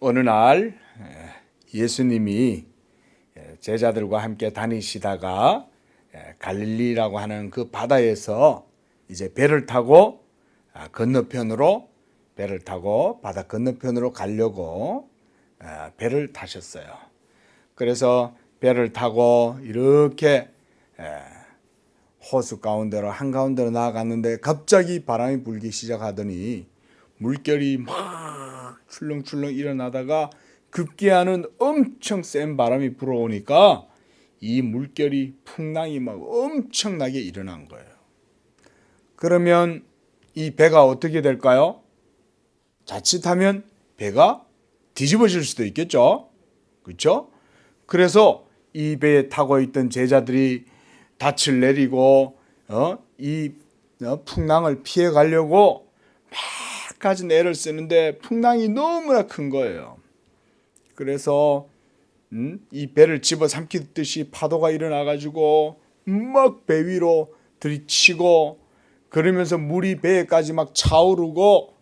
어느 날 예수님이 제자들과 함께 다니시다가 갈릴리라고 하는 그 바다에서 이제 배를 타고 아, 건너편으로 배를 타고 바다 건너편으로 가려고 아, 배를 타셨어요. 그래서 배를 타고 이렇게 호수 가운데로 한 가운데로 나아갔는데 갑자기 바람이 불기 시작하더니 물결이 막 출렁출렁 일어나다가 급기야는 엄청 센 바람이 불어오니까 이 물결이 풍랑이 막 엄청나게 일어난 거예요. 그러면 이 배가 어떻게 될까요? 자칫하면 배가 뒤집어질 수도 있겠죠. 그렇죠? 그래서 이 배에 타고 있던 제자들이 닻을 내리고 어? 이 어? 풍랑을 피해 가려고 막 가진 애를 쓰는데 풍랑이 너무나 큰 거예요. 그래서 음? 이 배를 집어 삼키듯이 파도가 일어나 가지고 막 배 위로 들이치고 그러면서 물이 배에까지 막 차오르고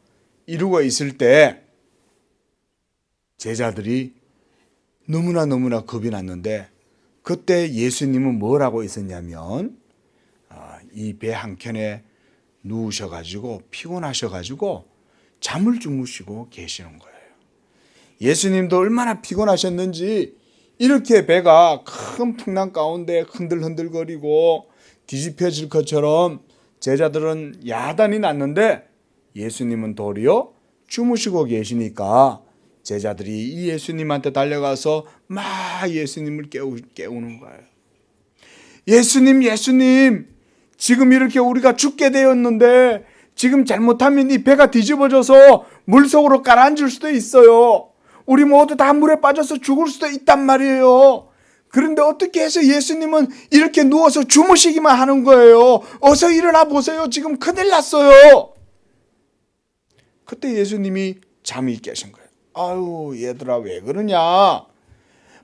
이루고 있을 때 제자들이 너무나 너무나 겁이 났는데 그때 예수님은 뭐라고 있었냐면 아, 이배 한켠에 누우셔가지고 피곤하셔가지고 잠을 주무시고 계시는 거예요. 예수님도 얼마나 피곤하셨는지 이렇게 배가 큰 풍랑 가운데 흔들흔들거리고 뒤집혀질 것처럼 제자들은 야단이 났는데 예수님은 도리어 주무시고 계시니까 제자들이 이 예수님한테 달려가서 막 예수님을 깨우, 깨우는 거예요. 예수님, 예수님, 지금 이렇게 우리가 죽게 되었는데 지금 잘못하면 이 배가 뒤집어져서 물속으로 가라앉을 수도 있어요. 우리 모두 다 물에 빠져서 죽을 수도 있단 말이에요. 그런데 어떻게 해서 예수님은 이렇게 누워서 주무시기만 하는 거예요. 어서 일어나 보세요. 지금 큰일 났어요. 그때 예수님이 잠이 깨신 거예요. 아유, 얘들아, 왜 그러냐?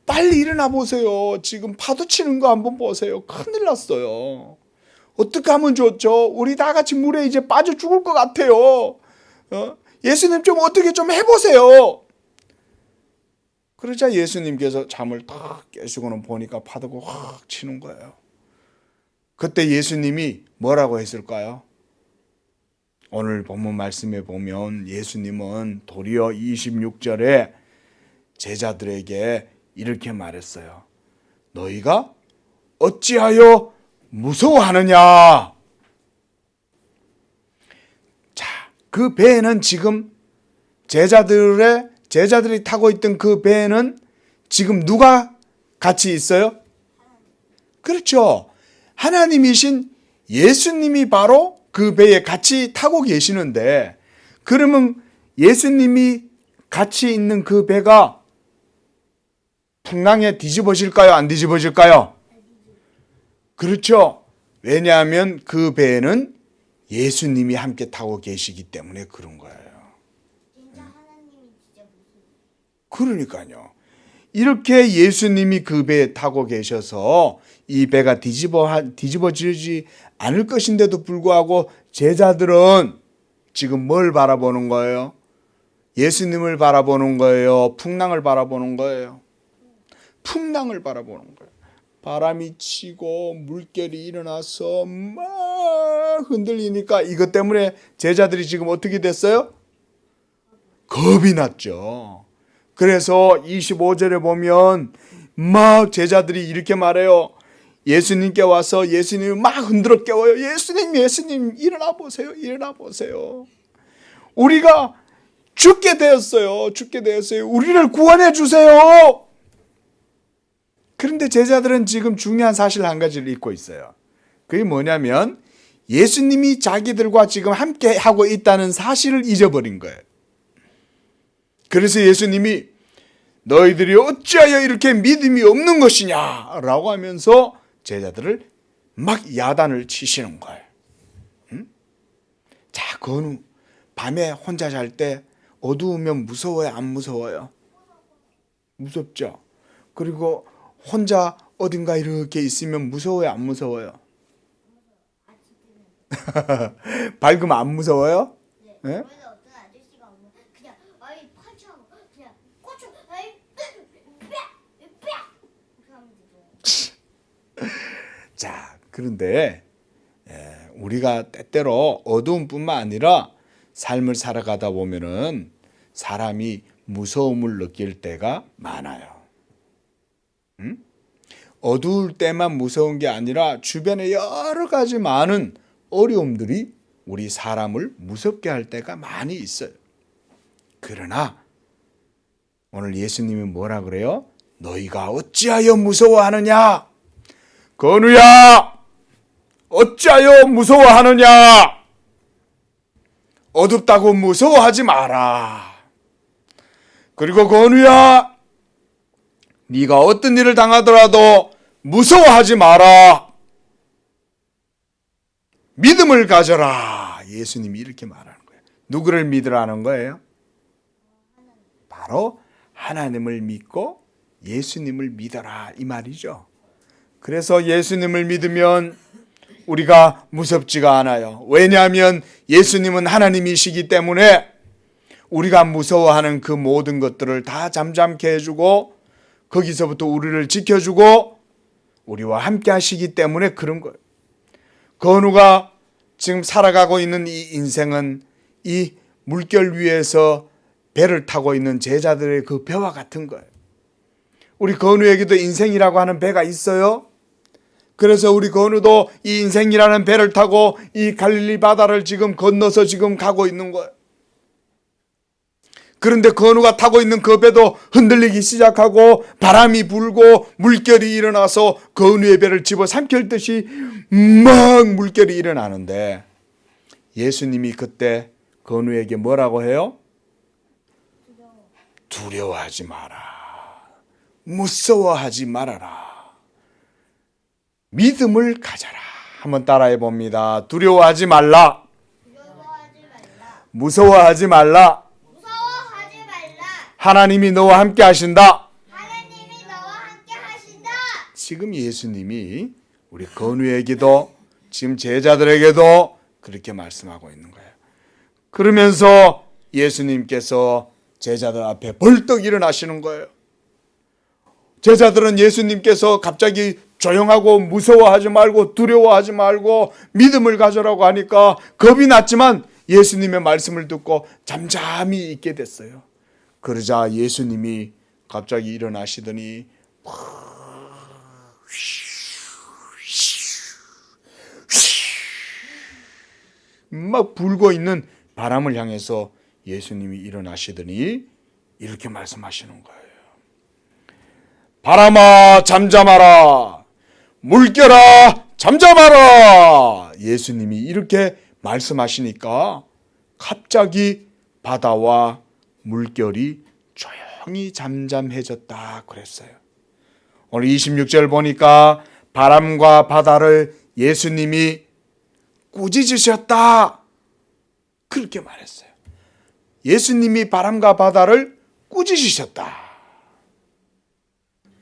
빨리 일어나 보세요. 지금 파도 치는 거 한번 보세요. 큰일 났어요. 어떻게 하면 좋죠? 우리 다 같이 물에 이제 빠져 죽을 것 같아요. 어? 예수님 좀 어떻게 좀 해보세요. 그러자 예수님께서 잠을 탁 깨시고는 보니까 파도가 확 치는 거예요. 그때 예수님이 뭐라고 했을까요? 오늘 본문 말씀에 보면 예수님은 도리어 26절에 제자들에게 이렇게 말했어요. 너희가 어찌하여 무서워하느냐? 자, 그 배에는 지금 제자들의 제자들이 타고 있던 그 배에는 지금 누가 같이 있어요? 그렇죠. 하나님이신 예수님이 바로 그 배에 같이 타고 계시는데 그러면 예수님이 같이 있는 그 배가 풍랑에 뒤집어질까요? 안 뒤집어질까요? 그렇죠. 왜냐하면 그 배에는 예수님이 함께 타고 계시기 때문에 그런 거예요. 그러니까요. 이렇게 예수님이 그 배에 타고 계셔서 이 배가 뒤집어 뒤집어지지 않을 것인데도 불구하고 제자들은 지금 뭘 바라보는 거예요? 예수님을 바라보는 거예요. 풍랑을 바라보는 거예요. 풍랑을 바라보는 거예요. 바람이 치고 물결이 일어나서 막 흔들리니까 이것 때문에 제자들이 지금 어떻게 됐어요? 겁이 났죠. 그래서 25절에 보면 막 제자들이 이렇게 말해요. 예수님께 와서 예수님을 막 흔들어 깨워요. 예수님, 예수님, 일어나 보세요. 일어나 보세요. 우리가 죽게 되었어요. 죽게 되었어요. 우리를 구원해 주세요. 그런데 제자들은 지금 중요한 사실 한 가지를 잊고 있어요. 그게 뭐냐면 예수님이 자기들과 지금 함께 하고 있다는 사실을 잊어버린 거예요. 그래서 예수님이 너희들이 어찌하여 이렇게 믿음이 없는 것이냐 라고 하면서 제자들을 막 야단을 치시는 거예요. 응? 자, 그거는 밤에 혼자 잘 때 어두우면 무서워요? 안 무서워요? 무섭죠? 그리고 혼자 어딘가 이렇게 있으면 무서워요? 안 무서워요? 밝으면 안 무서워요? 네. 네? 자, 그런데 예, 우리가 때때로 어두움뿐만 아니라 삶을 살아가다 보면은 사람이 무서움을 느낄 때가 많아요. 음? 어두울 때만 무서운 게 아니라 주변에 여러 가지 많은 어려움들이 우리 사람을 무섭게 할 때가 많이 있어요. 그러나 오늘 예수님이 뭐라 그래요? 너희가 어찌하여 무서워하느냐? 건우야! 어찌하여 무서워하느냐? 어둡다고 무서워하지 마라. 그리고 건우야, 네가 어떤 일을 당하더라도 무서워하지 마라. 믿음을 가져라. 예수님이 이렇게 말하는 거예요. 누구를 믿으라는 거예요? 바로 하나님을 믿고 예수님을 믿어라 이 말이죠. 그래서 예수님을 믿으면 우리가 무섭지가 않아요. 왜냐하면 예수님은 하나님이시기 때문에 우리가 무서워하는 그 모든 것들을 다 잠잠케 해주고 거기서부터 우리를 지켜주고 우리와 함께 하시기 때문에 그런 거예요. 건우가 지금 살아가고 있는 이 인생은 이 물결 위에서 배를 타고 있는 제자들의 그 배와 같은 거예요. 우리 건우에게도 인생이라고 하는 배가 있어요. 그래서 우리 건우도 이 인생이라는 배를 타고 이 갈릴리 바다를 지금 건너서 지금 가고 있는 거예요. 그런데 건우가 타고 있는 그 배도 흔들리기 시작하고 바람이 불고 물결이 일어나서 건우의 배를 집어 삼킬 듯이 막 물결이 일어나는데 예수님이 그때 건우에게 뭐라고 해요? 두려워하지 마라. 무서워하지 말아라. 믿음을 가져라. 한번 따라해 봅니다. 두려워하지 말라. 두려워하지 말라. 무서워하지 말라. 무서워하지 말라. 하나님이 너와 함께 하신다. 하나님이 너와 함께 하신다. 지금 예수님이 우리 건우에게도 지금 제자들에게도 그렇게 말씀하고 있는 거예요. 그러면서 예수님께서 제자들 앞에 벌떡 일어나시는 거예요. 제자들은 예수님께서 갑자기 조용하고 무서워하지 말고 두려워하지 말고 믿음을 가져라고 하니까 겁이 났지만 예수님의 말씀을 듣고 잠잠히 있게 됐어요. 그러자 예수님이 갑자기 일어나시더니 막 불고 있는 바람을 향해서 예수님이 일어나시더니 이렇게 말씀하시는 거예요. 바람아 잠잠하라. 물결아 잠잠하라. 예수님이 이렇게 말씀하시니까 갑자기 바다와 물결이 조용히 잠잠해졌다 그랬어요. 오늘 26절 보니까 바람과 바다를 예수님이 꾸짖으셨다. 그렇게 말했어요. 예수님이 바람과 바다를 꾸짖으셨다.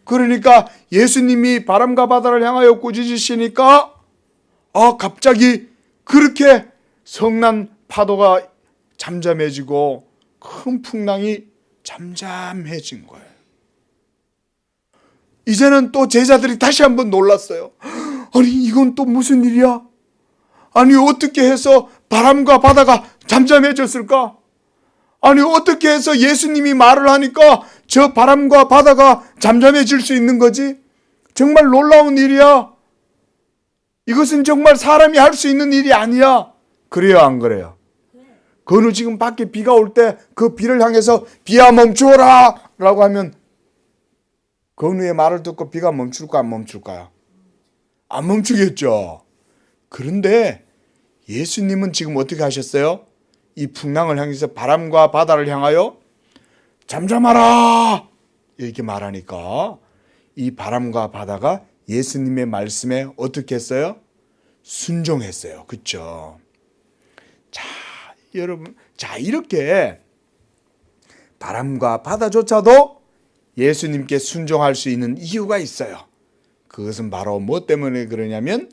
그러니까 예수님이 바람과 바다를 향하여 꾸짖으시니까 아 갑자기 그렇게 성난 파도가 잠잠해지고 큰 풍랑이 잠잠해진 거예요. 이제는 또 제자들이 다시 한번 놀랐어요. 아니 이건 또 무슨 일이야? 아니 어떻게 해서 바람과 바다가 잠잠해졌을까? 아니 어떻게 해서 예수님이 말을 하니까 저 바람과 바다가 잠잠해질 수 있는 거지? 정말 놀라운 일이야. 이것은 정말 사람이 할 수 있는 일이 아니야. 그래요, 안 그래요? 그는 지금 밖에 비가 올 때 그 비를 향해서 비야 멈추어라! 라고 하면 건우의 말을 듣고 비가 멈출까 안 멈출까요? 안 멈추겠죠. 그런데 예수님은 지금 어떻게 하셨어요? 이 풍랑을 향해서 바람과 바다를 향하여 잠잠하라 이렇게 말하니까 이 바람과 바다가 예수님의 말씀에 어떻게 했어요? 순종했어요. 그렇죠? 자, 여러분, 자 이렇게 바람과 바다조차도 예수님께 순종할 수 있는 이유가 있어요. 그것은 바로 뭐 때문에 그러냐면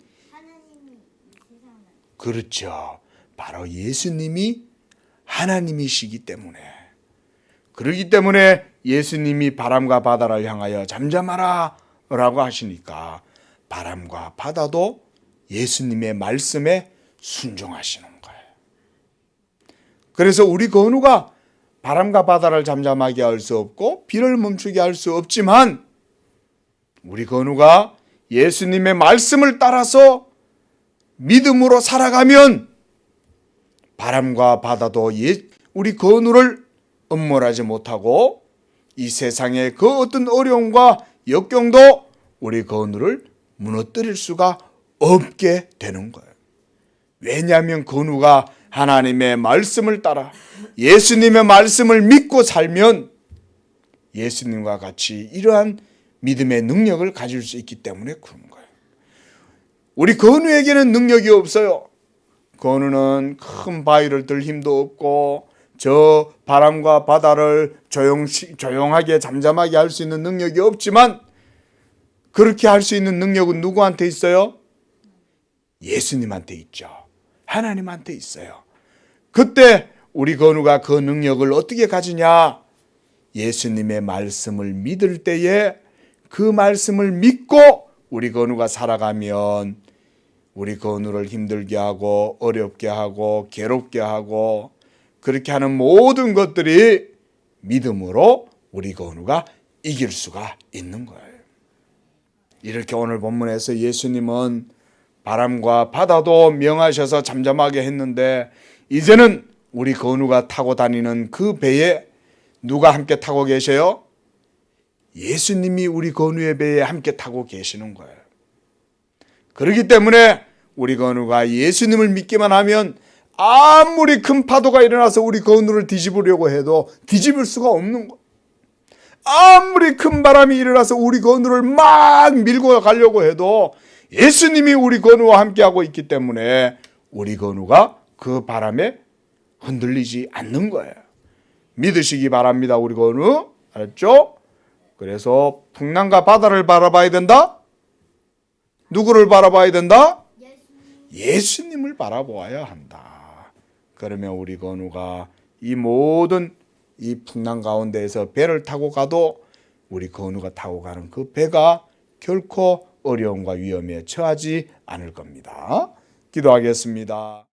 그렇죠. 바로 예수님이 하나님이시기 때문에. 그러기 때문에 예수님이 바람과 바다를 향하여 잠잠하라 라고 하시니까 바람과 바다도 예수님의 말씀에 순종하시는. 그래서 우리 건우가 바람과 바다를 잠잠하게 할 수 없고 비를 멈추게 할 수 없지만 우리 건우가 예수님의 말씀을 따라서 믿음으로 살아가면 바람과 바다도 예- 우리 건우를 엄몰하지 못하고 이 세상의 그 어떤 어려움과 역경도 우리 건우를 무너뜨릴 수가 없게 되는 거예요. 왜냐하면 건우가 하나님의 말씀을 따라 예수님의 말씀을 믿고 살면 예수님과 같이 이러한 믿음의 능력을 가질 수 있기 때문에 그런 거예요. 우리 건우에게는 능력이 없어요. 건우는 큰 바위를 들 힘도 없고 저 바람과 바다를 조용 조용하게 잠잠하게 할 수 있는 능력이 없지만 그렇게 할 수 있는 능력은 누구한테 있어요? 예수님한테 있죠. 하나님한테 있어요. 그때 우리 건우가 그 능력을 어떻게 가지냐? 예수님의 말씀을 믿을 때에 그 말씀을 믿고 우리 건우가 살아가면 우리 건우를 힘들게 하고 어렵게 하고 괴롭게 하고 그렇게 하는 모든 것들이 믿음으로 우리 건우가 이길 수가 있는 거예요. 이렇게 오늘 본문에서 예수님은 바람과 바다도 명하셔서 잠잠하게 했는데 이제는 우리 건우가 타고 다니는 그 배에 누가 함께 타고 계셔요? 예수님이 우리 건우의 배에 함께 타고 계시는 거예요. 그렇기 때문에 우리 건우가 예수님을 믿기만 하면 아무리 큰 파도가 일어나서 우리 건우를 뒤집으려고 해도 뒤집을 수가 없는 거예요. 아무리 큰 바람이 일어나서 우리 건우를 막 밀고 가려고 해도 예수님이 우리 건우와 함께하고 있기 때문에 우리 건우가 그 바람에 흔들리지 않는 거예요. 믿으시기 바랍니다, 우리 건우. 알았죠? 그래서 풍랑과 바다를 바라봐야 된다? 누구를 바라봐야 된다? 예수님 예수님을 바라보아야 한다. 그러면 우리 건우가 이 모든 이 풍랑 가운데에서 배를 타고 가도 우리 건우가 타고 가는 그 배가 결코 어려움과 위험에 처하지 않을 겁니다. 기도하겠습니다.